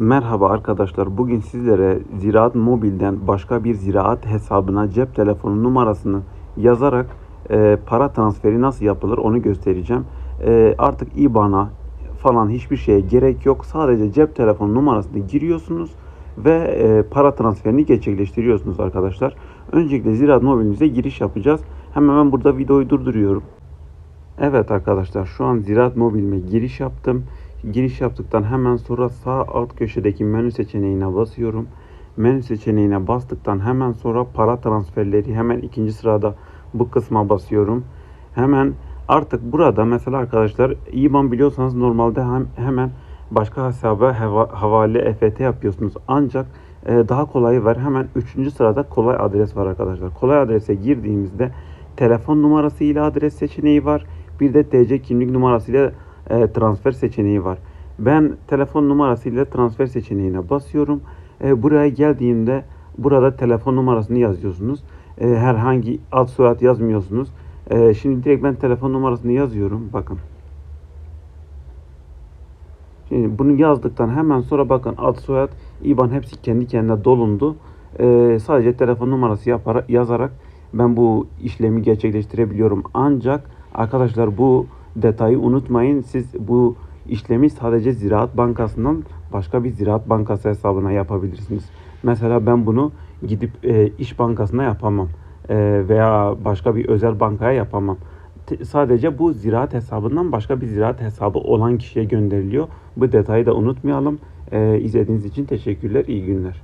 Merhaba arkadaşlar. Bugün sizlere Ziraat Mobil'den başka bir ziraat hesabına cep telefonu numarasını yazarak e, para transferi nasıl yapılır onu göstereceğim. E, artık IBAN'a falan hiçbir şeye gerek yok. Sadece cep telefonu numarasını giriyorsunuz ve e, para transferini gerçekleştiriyorsunuz arkadaşlar. Öncelikle Ziraat Mobil'imize giriş yapacağız. Hemen ben burada videoyu durduruyorum. Evet arkadaşlar şu an Ziraat Mobil'ime giriş yaptım. Giriş yaptıktan hemen sonra sağ alt köşedeki menü seçeneğine basıyorum. Menü seçeneğine bastıktan hemen sonra para transferleri hemen ikinci sırada bu kısma basıyorum. Hemen artık burada mesela arkadaşlar IBAN biliyorsanız normalde hem, hemen başka hesaba hava- havale EFT yapıyorsunuz. Ancak e, daha kolayı var. Hemen üçüncü sırada kolay adres var arkadaşlar. Kolay adrese girdiğimizde telefon numarası ile adres seçeneği var. Bir de TC kimlik numarası ile e, transfer seçeneği var. Ben telefon numarası ile transfer seçeneğine basıyorum. E, buraya geldiğimde burada telefon numarasını yazıyorsunuz. E, herhangi ad soyad yazmıyorsunuz. E, şimdi direkt ben telefon numarasını yazıyorum. Bakın. Şimdi bunu yazdıktan hemen sonra bakın ad soyad IBAN hepsi kendi kendine dolundu. Ee, sadece telefon numarası yapara, yazarak ben bu işlemi gerçekleştirebiliyorum. Ancak arkadaşlar bu detayı unutmayın. Siz bu işlemi sadece Ziraat Bankası'ndan başka bir Ziraat Bankası hesabına yapabilirsiniz. Mesela ben bunu gidip e, İş Bankası'na yapamam. E, veya başka bir özel bankaya yapamam. Te- sadece bu ziraat hesabından başka bir ziraat hesabı olan kişiye gönderiliyor. Bu detayı da unutmayalım. Ee, izlediğiniz için teşekkürler. İyi günler.